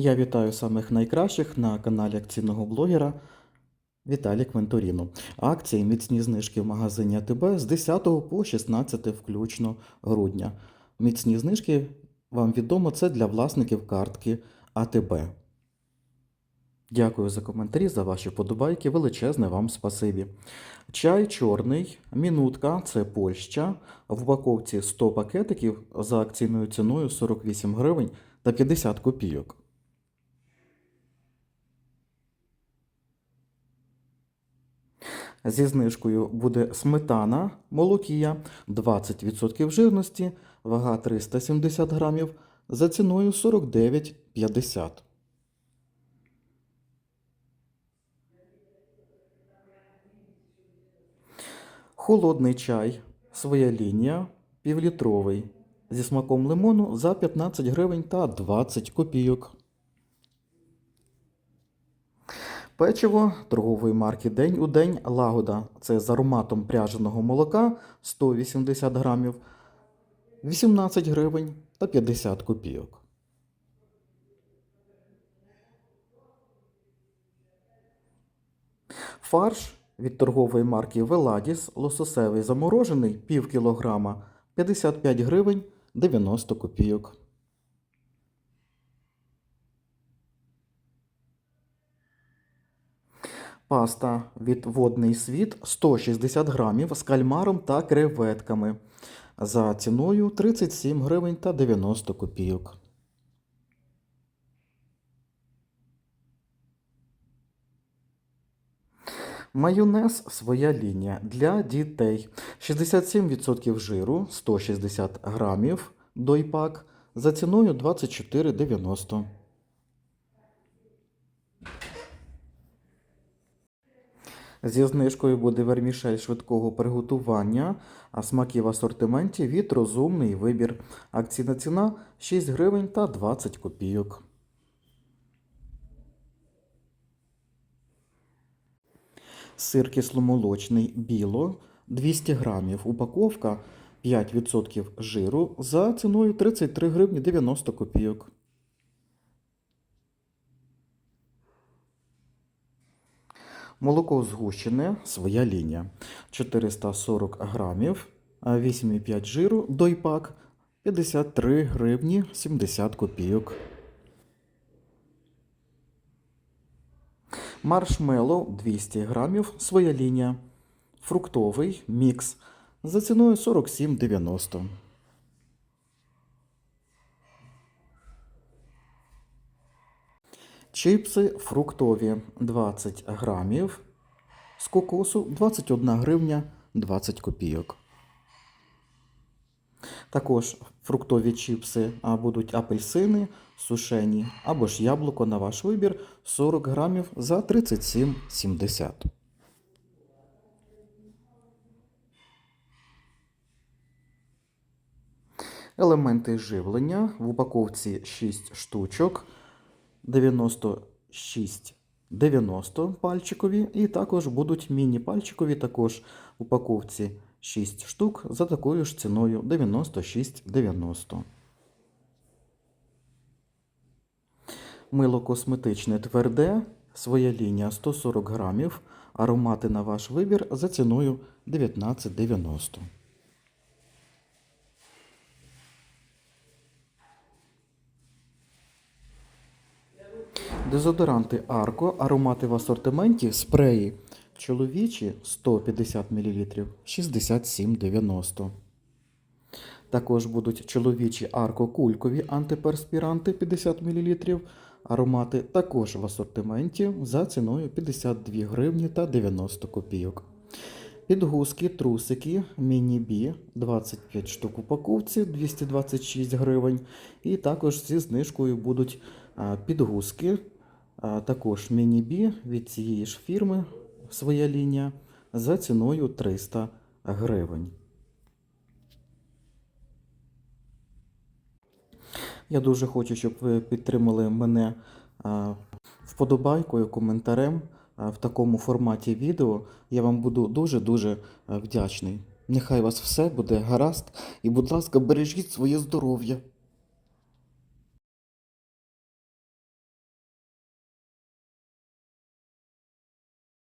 Я вітаю самих найкращих на каналі акційного блогера Віталій Квенторіно. Акції міцні знижки в магазині АТБ з 10 по 16 включно грудня. Міцні знижки, вам відомо, це для власників картки АТБ. Дякую за коментарі, за ваші подобайки. Величезне вам спасибі. Чай чорний, мінутка, це Польща. В упаковці 100 пакетиків за акційною ціною 48 гривень та 50 копійок. Зі знижкою буде сметана молокія 20% жирності, вага 370 грамів за ціною 49,50. Холодний чай, своя лінія, півлітровий, зі смаком лимону за 15 гривень та 20 копійок. Печиво торгової марки День у день Лагода. Це з ароматом пряженого молока 180 грамів, 18 гривень та 50 копійок. Фарш від торгової марки Веладіс лососевий заморожений пів кілограма 55 гривень 90 копійок. Паста від водний світ 160 грамів з кальмаром та креветками за ціною 37 гривень та 90 копійок. Майонез своя лінія для дітей. 67% жиру 160 грамів дойпак за ціною 24,90. Зі знижкою буде вермішель швидкого приготування, а смаки в асортименті від розумний вибір. Акційна ціна 6 гривень та 20 копійок. Сир кисломолочний біло 200 грамів. Упаковка 5% жиру за ціною 33 гривні 90 копійок. Молоко згущене, своя лінія. 440 грамів, 8,5 жиру, дойпак 53 гривні 70 копійок. Маршмеллоу 200 грамів, своя лінія. Фруктовий мікс за ціною 47,90. Чипси фруктові 20 грамів. З кокосу 21 гривня 20 копійок. Також фруктові чіпси будуть апельсини, сушені або ж яблуко на ваш вибір 40 грамів за 37,70. Елементи живлення в упаковці 6 штучок 96 90 пальчикові, і також будуть міні-пальчикові також в упаковці 6 штук за такою ж ціною 96,90. Мило косметичне тверде, своя лінія 140 грамів, аромати на ваш вибір за ціною 19,90. Дезодоранти Арко, аромати в асортименті, спреї чоловічі 150 мл 67,90. Також будуть чоловічі арко кулькові антиперспіранти 50 мл. Аромати також в асортименті за ціною 52 гривні та 90 копійок. Підгузки, трусики, міні-бі 25 штук упаковці 226 гривень. І також зі знижкою будуть підгузки, а, також міні-бі від цієї ж фірми своя лінія за ціною 300 гривень. Я дуже хочу, щоб ви підтримали мене вподобайкою, коментарем в такому форматі відео. Я вам буду дуже-дуже вдячний. Нехай вас все буде гаразд і, будь ласка, бережіть своє здоров'я.